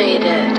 illuminated.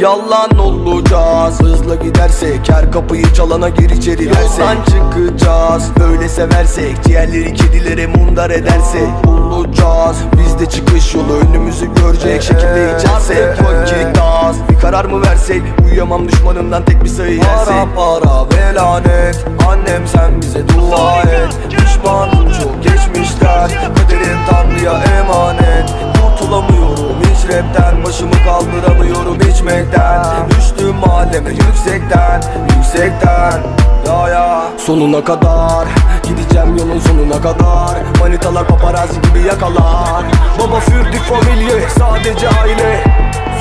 Yalan olacağız hızla gidersek Her kapıyı çalana gir içeri Yoldan çıkacağız öyle seversek Ciğerleri kedilere mundar edersek. Olacağız bizde çıkış yolu önümüzü görecek Şekilde içersek vakit az bir karar mı versek? Uyuyamam düşmanından tek bir sayı yersek. Para para ve lanet Annem sen bize dua et. Pişmanım çok geçmişten Kaderim tanrıya emanet. Kurtulamıyorum hiç rapten. Başımı kaldıramıyorum içmekten. Düştüm mahalleme yüksekten Yüksekten. Ya ya. Sonuna kadar Gideceğim yolun sonuna kadar. Manitalar paparazzi gibi yakalar. Baba fürdük familye sadece aile.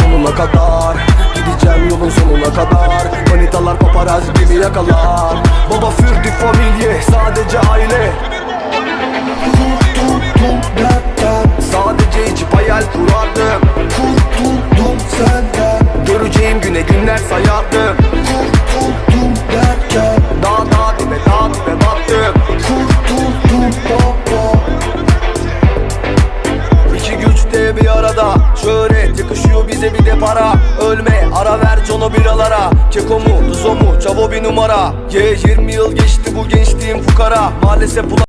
Sonuna kadar Gideceğim yolun sonuna kadar. Manitalar paparazzi gibi yakalar. Baba bir arada. Şöhret yakışıyor bize bir de para. Ölme ara ver Jono biralara. Keko mu Duzo mu Çavo bir numara. Ye 20 yıl geçti bu gençliğim fukara. Maalesef bu